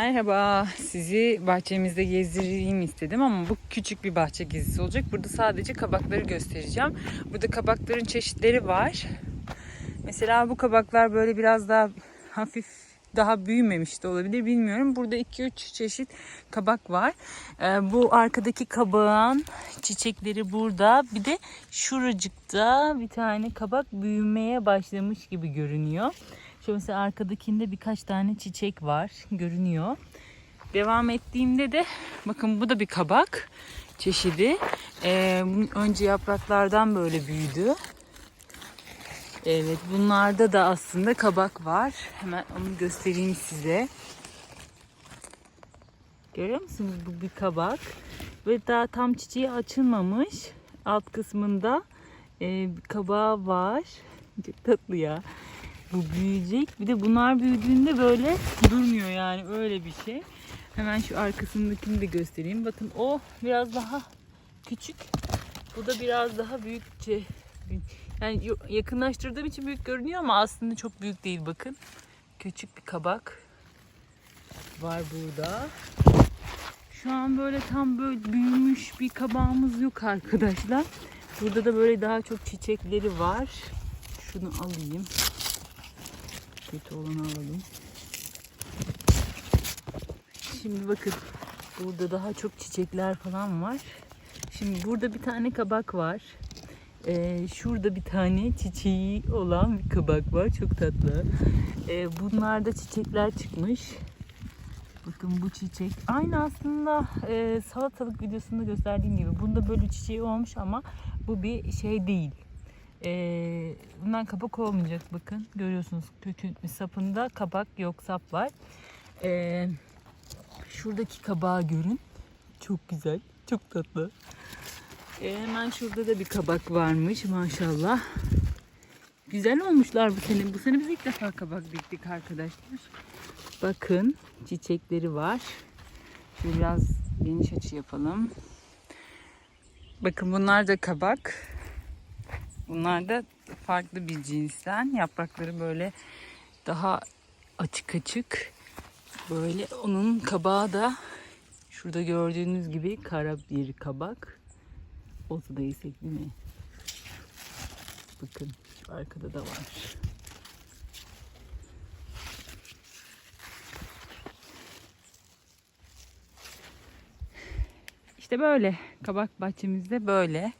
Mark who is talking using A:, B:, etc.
A: Merhaba, sizi bahçemizde gezdireyim istedim ama bu küçük bir bahçe gezisi olacak. Burada sadece kabakları göstereceğim. Burada kabakların çeşitleri var. Mesela bu kabaklar böyle biraz daha hafif daha büyümemiş de olabilir bilmiyorum. Burada 2-3 çeşit kabak var. Ee, bu arkadaki kabağın çiçekleri burada. Bir de şuracıkta bir tane kabak büyümeye başlamış gibi görünüyor. Şu mesela arkadakinde birkaç tane çiçek var görünüyor. Devam ettiğimde de bakın bu da bir kabak çeşidi. Ee, önce yapraklardan böyle büyüdü. Evet bunlarda da aslında kabak var. Hemen onu göstereyim size. Görüyor musunuz bu bir kabak. Ve daha tam çiçeği açılmamış. Alt kısmında e, kabağı var. Çok tatlı ya. Bu büyüyecek. Bir de bunlar büyüdüğünde böyle durmuyor yani öyle bir şey. Hemen şu arkasındakini de göstereyim. Bakın o biraz daha küçük. Bu da biraz daha büyükçe. Yani yakınlaştırdığım için büyük görünüyor ama aslında çok büyük değil bakın. Küçük bir kabak var burada. Şu an böyle tam böyle büyümüş bir kabağımız yok arkadaşlar. Burada da böyle daha çok çiçekleri var. Şunu alayım. Kötü olanı alalım. Şimdi bakın burada daha çok çiçekler falan var. Şimdi burada bir tane kabak var. Ee, şurada bir tane çiçeği olan bir kabak var. Çok tatlı. Ee, bunlarda çiçekler çıkmış. Bakın bu çiçek. Aynı aslında e, salatalık videosunda gösterdiğim gibi. Bunda böyle çiçeği olmuş ama bu bir şey değil. Ee, bundan kabak olmayacak bakın. Görüyorsunuz kökün sapında kabak yok sap var. Ee, şuradaki kabağı görün. Çok güzel. Çok tatlı. Ee, hemen şurada da bir kabak varmış maşallah. Güzel olmuşlar bu sene. Bu sene biz ilk defa kabak diktik arkadaşlar. Bakın çiçekleri var. Şöyle biraz geniş açı yapalım. Bakın bunlar da kabak. Bunlar da farklı bir cinsten. Yaprakları böyle daha açık açık. Böyle onun kabağı da şurada gördüğünüz gibi kara bir kabak. Ortada yesek değil mi? Bakın şu arkada da var. İşte böyle. Kabak bahçemizde böyle.